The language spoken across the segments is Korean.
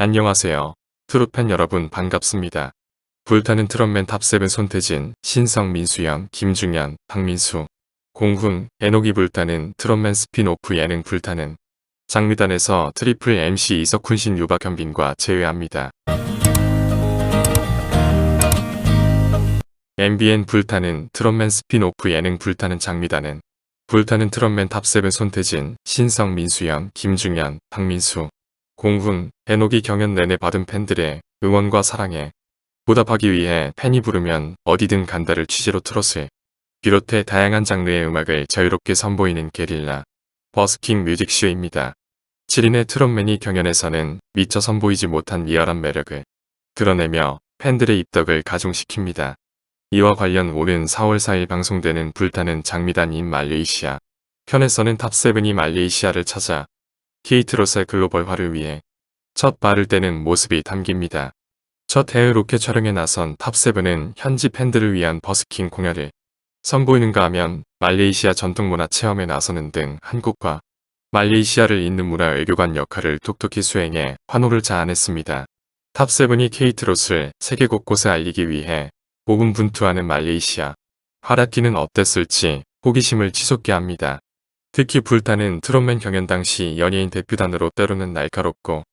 안녕하세요. 트롯팬 여러분 반갑습니다. 불타는 트롯맨 탑7 손태진, 신성 민수연, 김중현, 박민수, 공훈, 에녹이 불타는 트롯맨 스핀오프 예능 불타는 장미단에서 트리플 MC 이석훈 신 유박현빈과 제외합니다. MBN 불타는 트롯맨 스핀오프 예능 불타는 장미단은 불타는 트롯맨 탑7 손태진, 신성 민수연, 김중현, 박민수, 공훈, 에녹이 경연 내내 받은 팬들의 응원과 사랑에 보답하기 위해 팬이 부르면 어디든 간다를 취재로 트롯을 비롯해 다양한 장르의 음악을 자유롭게 선보이는 게릴라 버스킹 뮤직쇼입니다. 7인의 트롯맨이 경연에서는 미처 선보이지 못한 리얼한 매력을 드러내며 팬들의 입덕을 가중시킵니다. 이와 관련 오는 4월 4일 방송되는 불타는 장미단인 말레이시아 편에서는 탑7이 말레이시아를 찾아 케이트로스의 글로벌화를 위해 첫 발을 떼는 모습이 담깁니다. 첫 해외 로켓 촬영에 나선 탑7은 현지 팬들을 위한 버스킹 공연을 선보이는가 하면 말레이시아 전통문화 체험에 나서는 등 한국과 말레이시아를 잇는 문화 외교관 역할을 톡톡히 수행해 환호를 자아냈습니다. 탑7이 케이트롯을 세계 곳곳에 알리기 위해 고군분투하는 말레이시아 활약기는 어땠을지 호기심을 치솟게 합니다. 특히 불타는 트롯맨 경연 당시 연예인 대표단으로 때로는 날카롭고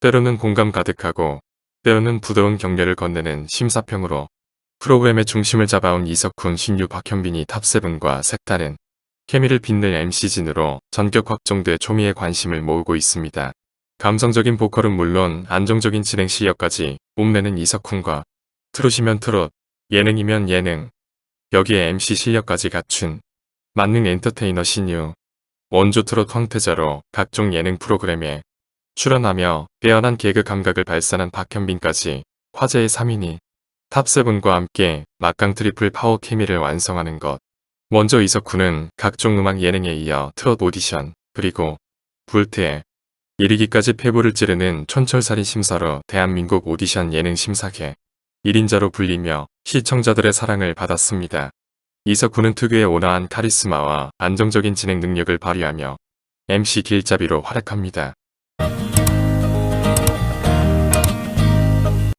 때로는 공감 가득하고 때로는 부드러운 격려를 건네는 심사평으로 프로그램의 중심을 잡아온 이석훈, 신유, 박현빈이 탑7과 색다른 케미를 빛낼 MC진으로 전격 확정돼 초미의 관심을 모으고 있습니다. 감성적인 보컬은 물론 안정적인 진행 실력까지 뽐내는 이석훈과 트롯이면 트롯, 예능이면 예능, 여기에 MC 실력까지 갖춘 만능 엔터테이너 신유, 원조 트롯 황태자로 각종 예능 프로그램에 출연하며 빼어난 개그 감각을 발산한 박현빈까지 화제의 3인이 탑7과 함께 막강 트리플 파워 케미를 완성하는 것. 먼저 이석훈은 각종 음악 예능에 이어 트롯 오디션, 그리고 불트에 이르기까지 폐부를 찌르는 촌철살인 심사로 대한민국 오디션 예능 심사계 1인자로 불리며 시청자들의 사랑을 받았습니다. 이석훈은 특유의 온화한 카리스마와 안정적인 진행 능력을 발휘하며 MC 길잡이로 활약합니다.